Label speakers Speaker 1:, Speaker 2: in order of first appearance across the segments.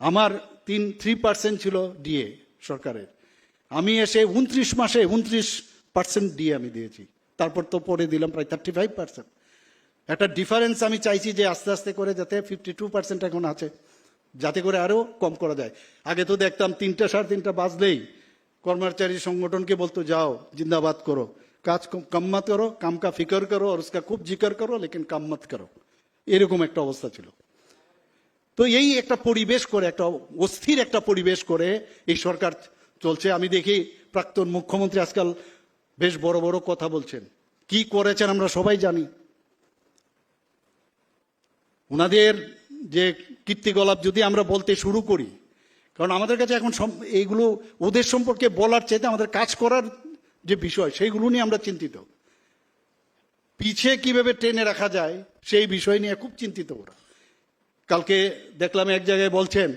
Speaker 1: আমার তিন three percent ছিল ডিএ সরকারের। আমি এসে উনত্রিশ মাসে উনত্রিশ পার্সেন্ট ডিএ আমি দিয়েছি। তারপর তো পরে দিলাম প্রায় থার্টি ফাইভ পার্সেন্ট একটা ডিফারেন্স আমি চাইছি যে আস্তে আস্তে করে যাতে ফিফটি টু পার্সেন্ট এখন আছে, যাতে করে আরও কম করা যায়। আগে তো দেখতাম তিনটা সাড়ে তিনটা বাজলেই কর্মচারী সংগঠনকে বলতো, যাও, জিন্দাবাদ করো। কাজ কাম মাত করো, কামকা ফিকর করো, আর উসকা খুব জিকার করো, লেকিন কাম মাত করো। এরকম একটা অবস্থা ছিল। তো এই একটা পরিবেশ করে, একটা অস্থির একটা পরিবেশ করে এই সরকার চলছে। আমি দেখি প্রাক্তন মুখ্যমন্ত্রী আজকাল বেশ বড় বড় কথা বলছেন। কি করেছেন আমরা সবাই জানি। ওনাদের যে কীর্তিকলাপ যদি আমরা বলতে শুরু করি, কারণ আমাদের কাছে এখন এইগুলো ওদের সম্পর্কে বলার চাইতে আমাদের কাজ করার যে বিষয়, সেইগুলো নিয়ে আমরা চিন্তিত। পিছিয়ে কীভাবে ট্রেনে রাখা যায়, সেই বিষয় নিয়ে খুব চিন্তিত ওরা। কালকে দেখলাম এক জায়গায় বলছেন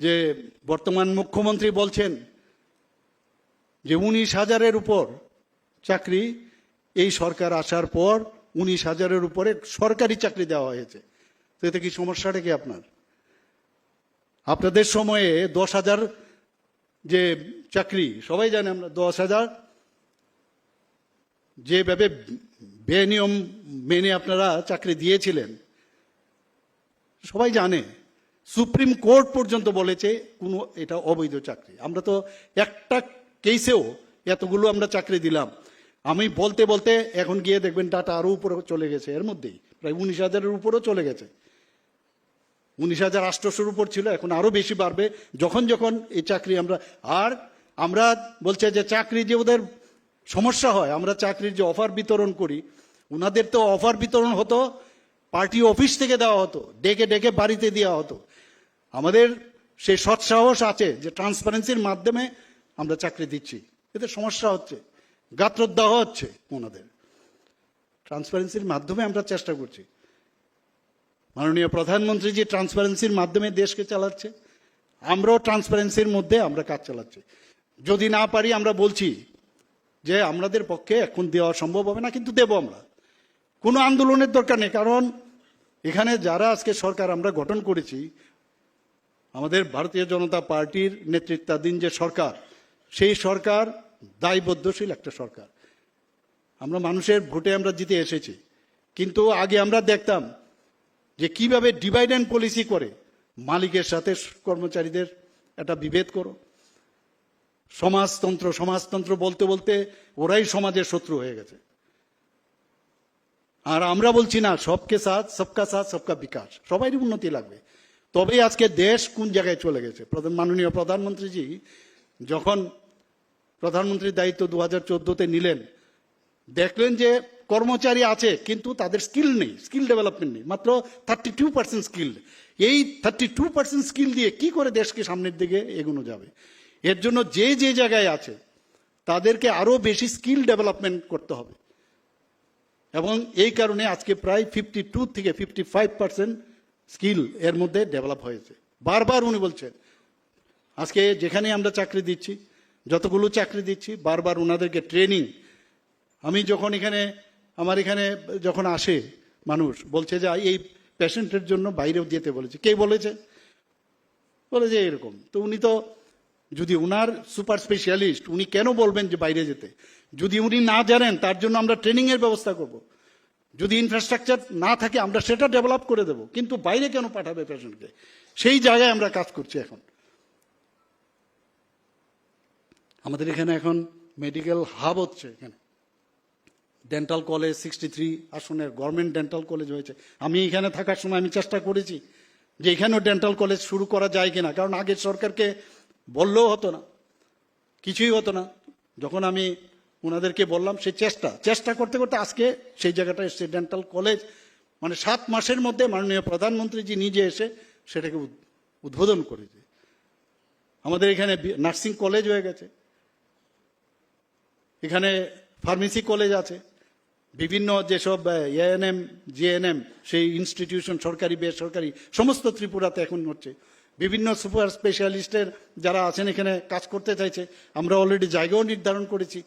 Speaker 1: যে বর্তমান মুখ্যমন্ত্রী বলছেন যে উনিশ হাজারের উপর চাকরি, এই সরকার আসার পর উনিশ হাজারের উপরে সরকারি চাকরি দেওয়া হয়েছে। তো এতে কি সমস্যাটা কি আপনার? আপনাদের সময়ে দশ হাজার যে চাকরি, সবাই জানে আমরা দশ হাজার, যেভাবে বেনিয়ম মেনে আপনারা চাকরি দিয়েছিলেন সবাই জানে, সুপ্রিম কোর্ট পর্যন্ত বলেছে কোনো এটা অবৈধ চাকরি। আমরা তো একটা কেসেও এতগুলো আমরা চাকরি দিলাম। আমি বলতে বলতে এখন গিয়ে দেখবেন ডাটা আরও উপরে চলে গেছে, এর মধ্যেই। প্রায় উনিশ হাজারের উপরেও চলে গেছে। উনিশ হাজার আটশোশোর উপর ছিল, এখন আরও বেশি বাড়বে। যখন যখন এই চাকরি আমরা, আর আমরা বলছে যে চাকরি যে ওদের সমস্যা হয়, আমরা চাকরির যে অফার বিতরণ করি ওনাদের তো অফার বিতরণ হতো পার্টি অফিস থেকে দেওয়া হতো, ডেকে ডেকে বাড়িতে দেওয়া হতো। আমাদের সেই সৎসাহস আছে যে ট্রান্সপারেন্সির মাধ্যমে আমরা চাকরি দিচ্ছি। এতে সমস্যা হচ্ছে গাত্রদাহ হচ্ছে ওনাদের। ট্রান্সপারেন্সির মাধ্যমে আমরা চেষ্টা করছি। মাননীয় প্রধানমন্ত্রী যে ট্রান্সপারেন্সির মাধ্যমে দেশকে চালাচ্ছে, আমরাও ট্রান্সপারেন্সির মধ্যে আমরা কাজ চালাচ্ছি। যদি না পারি, আমরা বলছি যে আমাদের পক্ষে এখন দেওয়া সম্ভব হবে না, কিন্তু দেব আমরা। কোনো আন্দোলনের দরকার নেই, কারণ এখানে যারা আজকে সরকার আমরা গঠন করেছি, আমাদের ভারতীয় জনতা পার্টির নেতৃত্বাধীন যে সরকার, সেই সরকার দায়বদ্ধশীল একটা সরকার। আমরা মানুষের ভোটে আমরা জিতে এসেছি। কিন্তু আগে আমরা দেখতাম যে কীভাবে ডিভাইড অ্যান্ড পলিসি করে, মালিকের সাথে কর্মচারীদের একটা বিভেদ করো। সমাজতন্ত্র সমাজতন্ত্র বলতে বলতে ওরাই সমাজের শত্রু হয়ে গেছে। আর আমরা বলছি না, সবকে সাথ, সবকা সাথ, সবকা বিকাশ। সবারই উন্নতি লাগবে। তবেই আজকে দেশ কোন জায়গায় চলে গেছে? প্রধান, মাননীয় প্রধানমন্ত্রীজি যখন প্রধানমন্ত্রীর দায়িত্ব দু হাজার নিলেন, দেখলেন যে কর্মচারী আছে, কিন্তু তাদের স্কিল নেই, স্কিল ডেভেলপমেন্ট নেই। মাত্র থার্টি টু পার্সেন্ট স্কিল। এই থার্টি টু পার্সেন্ট স্কিল দিয়ে কি করে দেশকে সামনের দিকে এগোনো যাবে? এর জন্য যে যে জায়গায় আছে, তাদেরকে আরও বেশি স্কিল ডেভেলপমেন্ট করতে হবে। এবং এই কারণে আজকে প্রায় ফিফটি টু থেকে ফিফটি ফাইভ পার্সেন্ট স্কিল এর মধ্যে ডেভেলপ হয়েছে। বারবার উনি বলছেন, আজকে যেখানে আমরা চাকরি দিচ্ছি, যতগুলো চাকরি দিচ্ছি, বারবার ওনাদেরকে ট্রেনিং আমি যখন এখানে, আমার এখানে যখন আসে মানুষ, বলছে যে এই পেশেন্টের জন্য বাইরেও যেতে বলেছে। কে বলেছে? বলে যে এরকম। তো উনি তো, যদি উনার সুপার স্পেশালিস্ট উনি কেন বলবেন যে বাইরে যেতে? যদি উনি না জানেন, তার জন্য আমরা ট্রেনিং এর ব্যবস্থা করব। যদি ইনফ্রাস্ট্রাকচার না থাকে, আমরা সেটা ডেভেলপ করে দেব। কিন্তু বাইরে কেন পাঠাবে পেশেন্টকে সেই জায়গায় আমরা কাজ করছি এখন। আমাদের এখানে এখন মেডিকেল হাব হচ্ছে এখানে। ডেন্টাল কলেজ সিক্সটি থ্রি আসনের গভর্নমেন্ট ডেন্টাল কলেজ হয়েছে। আমি এখানে থাকার সময় আমি চেষ্টা করেছি যে এখানেও ডেন্টাল কলেজ শুরু করা যায় কিনা। কারণ আগের সরকারকে বললেও হতো না, কিছুই হতো না। যখন আমি ওনাদেরকে বললাম সেই চেষ্টা। চেষ্টা করতে করতে আজকে সেই জায়গাটা এসছে, ডেন্টাল কলেজ। মানে সাত মাসের মধ্যে মাননীয় প্রধানমন্ত্রীজি নিজে এসে সেটাকে উদ- উদ্বোধন করেছে। আমাদের এখানে নার্সিং কলেজ হয়ে গেছে। এখানে ফার্মেসি কলেজ আছে। বিভিন্ন যেসব এএনএম জিএনএম সেই ইনস্টিটিউশন, সরকারি, বেসরকারি, সমস্ত ত্রিপুরাতে এখন হচ্ছে। বিভিন্ন সুপার স্পেশালিস্টের যারা আছেন এখানে কাজ করতে চাইছে, আমরা অলরেডি জায়গাও নির্ধারণ করেছি।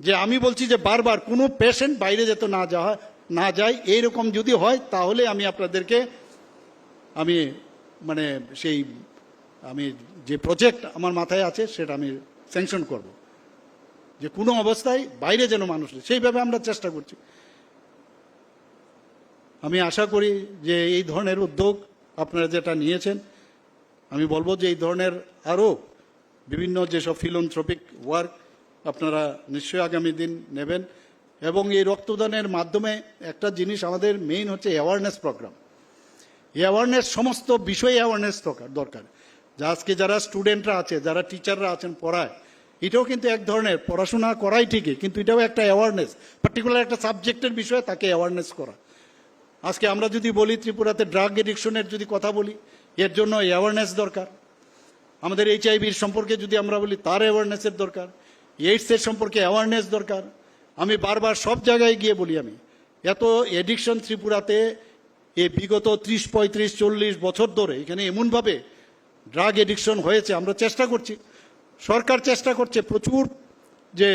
Speaker 1: যে আমি বলছি যে বারবার কোনো পেশেন্ট বাইরে যেতে না যাওয়া, না যায়, এইরকম যদি হয়, তাহলে আমি আপনাদেরকে, আমি মানে সেই, আমি যে প্রজেক্ট আমার মাথায় আছে, সেটা আমি স্যাংশন করব যে কোনো অবস্থায় বাইরে যেন মানুষ। সেইভাবে আমরা চেষ্টা করছি আমি আশা করি যে এই ধরনের উদ্যোগ আপনারা যেটা নিয়েছেন, আমি বলব যে এই ধরনের আরও বিভিন্ন যেসব ফিলোন্থ্রপিক ওয়ার্ক আপনারা নিশ্চয়ই আগামী দিন নেবেন। এবং এই রক্তদানের মাধ্যমে একটা জিনিস আমাদের মেইন হচ্ছে অ্যাওয়ারনেস প্রোগ্রাম অ্যাওয়ারনেস সমস্ত বিষয়ে অ্যাওয়ারনেস দরকার যা আজকে যারা স্টুডেন্টরা আছে, যারা টিচাররা আছেন পড়ায়, এটাও কিন্তু এক ধরনের পড়াশোনা করাই ঠিকই, কিন্তু এটাও একটা অ্যাওয়ারনেস পার্টিকুলার একটা সাবজেক্টের বিষয়ে তাকে অ্যাওয়ারনেস করা। আজকে আমরা যদি বলি ত্রিপুরাতে ড্রাগ এডিকশনের যদি কথা বলি, এর জন্য অ্যাওয়ারনেস দরকার। আমাদের এইচআইভির সম্পর্কে যদি আমরা বলি, তার অ্যাওয়ারনেসের দরকার। এইডসের সম্পর্কে অ্যাওয়ারনেস দরকার। আমি বারবার সব জায়গায় গিয়ে বলি আমি, এত এডিকশন ত্রিপুরাতে এ বিগত ত্রিশ, পঁয়ত্রিশ, চল্লিশ বছর ধরে এখানে এমনভাবে ড্রাগ এডিকশন হয়েছে, আমরা চেষ্টা করছি। সরকার চেষ্টা করছে প্রচুর যে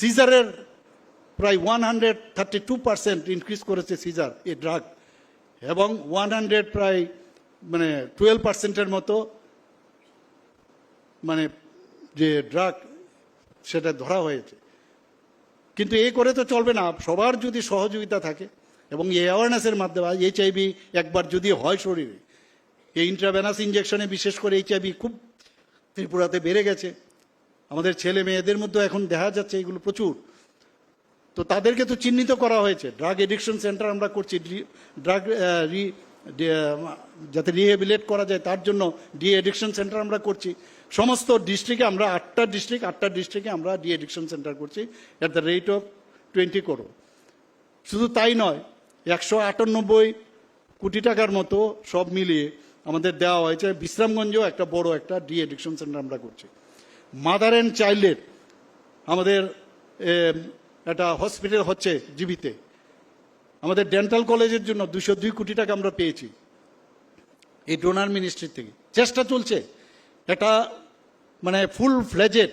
Speaker 1: সিজারের প্রায় one hundred thirty two percent increase করেছে সিজার এই ড্রাগ এবং ওয়ান হান্ড্রেড প্রায় মানে টুয়েলভ পার্সেন্টের মতো মানে যে ড্রাগ সেটা ধরা হয়েছে। কিন্তু এই করে তো চলবে না। সবার যদি সহযোগিতা থাকে এবং এই অ্যাওয়ারনেসের মাধ্যমে এইচআইভি একবার যদি হয় শরীরে, এই ইন্ট্রাভেনাস ইঞ্জেকশনে বিশেষ করে এইচআইভি খুব ত্রিপুরাতে বেড়ে গেছে। আমাদের ছেলে মেয়েদের মধ্যে এখন দেখা যাচ্ছে এগুলো প্রচুর। তো তাদেরকে তো চিহ্নিত করা হয়েছে। ড্রাগ এডিকশন সেন্টার আমরা করছি। ড্রাগ যাতে রিহেবিলেট করা যায়, তার জন্য ডি এডিকশন সেন্টার আমরা করছি। সমস্ত ডিস্ট্রিক্টে আমরা আটটা ডিস্ট্রিক্ট আটটা ডিস্ট্রিক্টে আমরা ডি এডিকশন সেন্টার করছি at the rate of twenty করো শুধু তাই নয়, একশো আটানব্বই কোটি টাকার মতো সব মিলিয়ে আমাদের দেওয়া হয়েছে বিশ্রামগঞ্জেও একটা বড় একটা ডি এডিকশন সেন্টার আমরা করছি। মাদার অ্যান্ড চাইল্ডের আমাদের একটা হসপিটাল হচ্ছে জীবিতে। আমাদের ডেন্টাল কলেজের জন্য দুশো দুই কোটি টাকা আমরা পেয়েছি। এই ডোনার মিনিস্ট্রি থেকে। চেষ্টা চলছে। একটা মানে ফুল ফ্লেজেড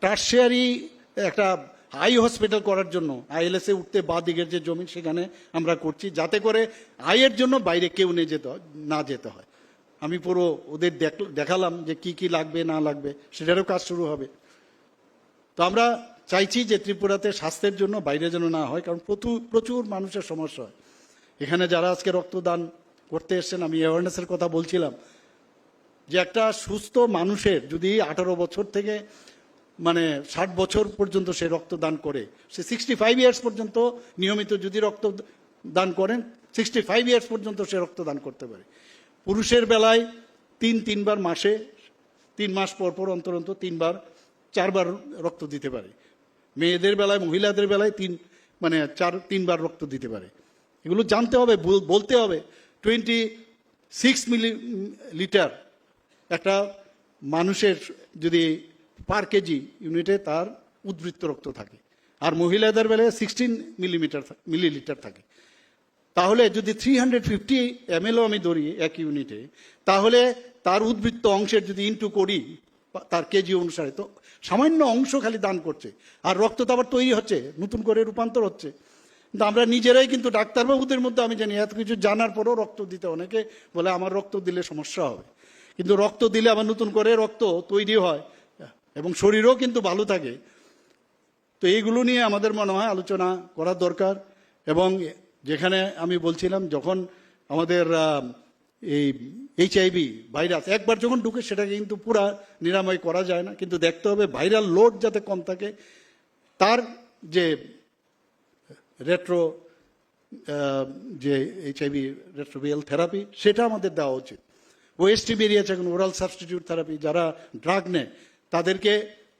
Speaker 1: টার্সিয়ারি একটা আই হসপিটাল করার জন্য আইএলএস উঠতে বা দিকের যে জমি সেখানে আমরা করছি, যাতে করে আয়ের জন্য বাইরে কেউ নিয়ে যেতে না যেতে হয়। আমি পুরো ওদের দেখ- দেখালাম যে কি কি লাগবে, না লাগবে, সেটারও কাজ শুরু হবে। তো আমরা চাইছি যে ত্রিপুরাতে স্বাস্থ্যের জন্য বাইরে যেন না হয়, কারণ প্রচুর প্রচুর মানুষের সমস্যা হয়। এখানে যারা আজকে রক্তদান করতে এসছেন, আমি অ্যাওয়ারনেসের কথা বলছিলাম, যে একটা সুস্থ মানুষের যদি আঠারো বছর থেকে মানে ষাট বছর পর্যন্ত সে রক্তদান করে, সে সিক্সটি ফাইভ ইয়ার্স পর্যন্ত নিয়মিত যদি রক্ত দান করেন সিক্সটি ফাইভ ইয়ার্স পর্যন্ত সে রক্তদান করতে পারে। পুরুষের বেলায় তিন, তিনবার মাসে, তিন মাস পর পর অন্তর অন্তর তিনবার, চারবার রক্ত দিতে পারে। মেয়েদের বেলায়, মহিলাদের বেলায় তিন মানে চার, তিনবার রক্ত দিতে পারে। এগুলো জানতে হবে বলতে হবে। টোয়েন্টি সিক্স মিলি, লিটার একটা মানুষের যদি পার কেজি ইউনিটে তার উদ্বৃত্ত রক্ত থাকে। আর মহিলাদের বেলায় সিক্সটিন মিলিমিটার মিলিলিটার থাকে। তাহলে যদি থ্রি হান্ড্রেড ফিফটি এমএলও আমি ধরি এক ইউনিটে, তাহলে তার উদ্বৃত্ত অংশের যদি ইনটু করি তার কেজি অনুসারে। তো সামান্য অংশ খালি দান করছে। আর রক্ত তো আবার তৈরি হচ্ছে, নতুন করে রূপান্তর হচ্ছে। কিন্তু আমরা নিজেরাই কিন্তু ডাক্তারবাবুদের মধ্যে আমি জানি, এত কিছু জানার পরেও রক্ত দিতে অনেকে বলে, আমার রক্ত দিলে সমস্যা হবে। কিন্তু রক্ত দিলে আবার নতুন করে রক্ত তৈরি হয়। এবং শরীরও কিন্তু ভালো থাকে। তো এইগুলো নিয়ে আমাদের মনে হয় আলোচনা করা দরকার। এবং যেখানে আমি বলছিলাম, যখন আমাদের এই এইচআইভি ভাইরাস একবার যখন ঢুকে সেটাকে কিন্তু পুরা নিরাময় করা যায় না। কিন্তু দেখতে হবে ভাইরাল লোড যাতে কম থাকে, তার যে রেট্রো যে এইচআইভি রেট্রোবিয়াল থেরাপি সেটা আমাদের দেওয়া উচিত। ওয়েস্টি বেরিয়েছে এখন ওরাল সাবস্টিটিউট থেরাপি যারা ড্রাগ নেয়, তাদেরকে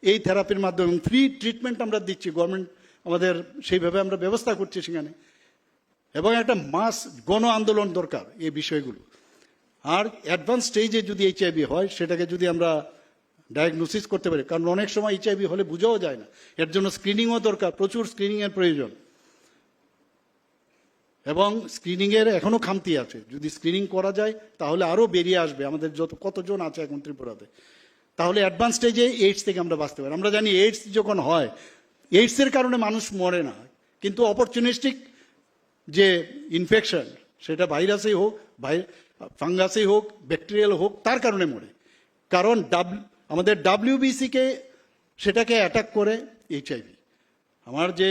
Speaker 1: এই থেরাপির মাধ্যমে ফ্রি ট্রিটমেন্ট আমরা দিচ্ছি। গভর্নমেন্ট আমাদের সেইভাবে আমরা ব্যবস্থা করছি সেখানে। এবং একটা মাস গণ আন্দোলন দরকার এই বিষয়গুলো। আর অ্যাডভান্স স্টেজে যদি এইচআইভি হয়, সেটাকে যদি আমরা ডায়াগনোসিস করতে পারি, কারণ অনেক সময় এইচআইভি হলে বোঝাও যায় না। এর জন্য স্ক্রিনিংও দরকার, প্রচুর স্ক্রিনিংয়ের প্রয়োজন। এবং স্ক্রিনিংয়ের এখনও খামতি আছে। যদি স্ক্রিনিং করা যায়, তাহলে আরও বেরিয়ে আসবে। আমাদের যত, কতজন আছে এখন ত্রিপুরাতে? তাহলে অ্যাডভান্স স্টেজে এইডস থেকে আমরা বাঁচতে পারি। আমরা জানি এইডস যখন হয় এইডসের কারণে মানুষ মরে না। কিন্তু অপরচুনিস্টিক যে ইনফেকশন সেটা ভাইরাসেই হোক ভাই ফাঙ্গাসই হোক, ব্যাকটেরিয়াল হোক, তার কারণে মরে। কারণ ডাব্লিউ আমাদের ডাব্লিউবিসিকে সেটাকে অ্যাটাক করে এইচআইভি আমার যে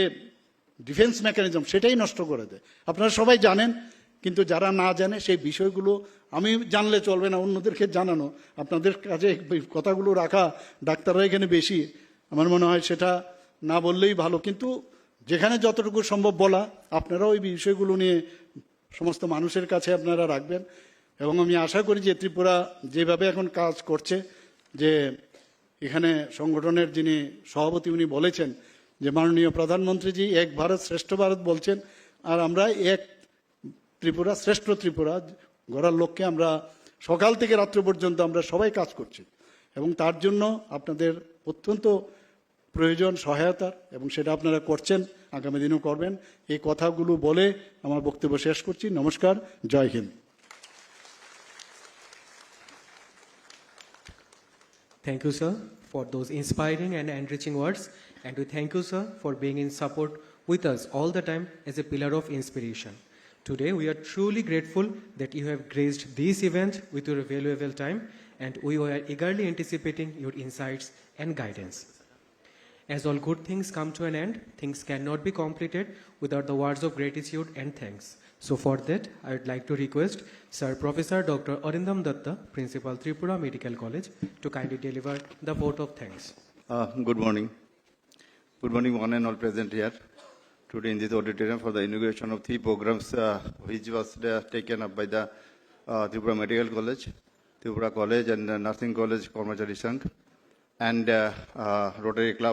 Speaker 1: ডিফেন্স মেকানিজম সেটাই নষ্ট করে দেয়। আপনারা সবাই জানেন, কিন্তু যারা না জানে, সেই বিষয়গুলো আমি জানলে চলবে না, অন্যদেরকে জানানো। আপনাদের কাছে কথাগুলো রাখা ডাক্তাররা এখানে বেশি। আমার মনে হয় সেটা না বললেই ভালো। কিন্তু যেখানে যতটুকু সম্ভব বলা, আপনারাও ওই বিষয়গুলো নিয়ে সমস্ত মানুষের কাছে আপনারা রাখবেন। এবং আমি আশা করি যে ত্রিপুরা যেভাবে এখন কাজ করছে, যে এখানে সংগঠনের যিনি সভাপতি উনি বলেছেন যে মাননীয় প্রধানমন্ত্রীজি, এক ভারত শ্রেষ্ঠ ভারত বলছেন, আর আমরা এক ত্রিপুরা, শ্রেষ্ঠ ত্রিপুরা, গড়ার লক্ষ্যে আমরা সকাল থেকে রাত্র পর্যন্ত আমরা সবাই কাজ করছি। এবং তার জন্য আপনাদের অত্যন্ত প্রয়োজন সহায়তার এবং সেটা আপনারা করছেন, আগামী দিনেও করবেন। এই কথাগুলো বলে আমার বক্তব্য শেষ করছি। নমস্কার, জয় Hind.
Speaker 2: Thank you, sir, for those inspiring and enriching words. And we thank you, sir, for being in support with us all the time as a pillar of inspiration. Today, we are truly grateful that you have graced this event with your valuable time, and we are eagerly anticipating your insights and guidance. As all good things come to an end, things cannot be completed without the words of gratitude and thanks. So, for that, I would like to request Sir Professor Dr. Arindam Datta, Principal Tripura Medical College, to kindly deliver the vote of thanks.
Speaker 3: Uh, Good morning. Good morning, one and all present here today in this auditorium for the inauguration of three programs uh, which was uh, taken up by the uh, Tripura Medical College, Tripura College and uh, Nursing College, Kormachari Sangh, and uh, uh, Rotary Club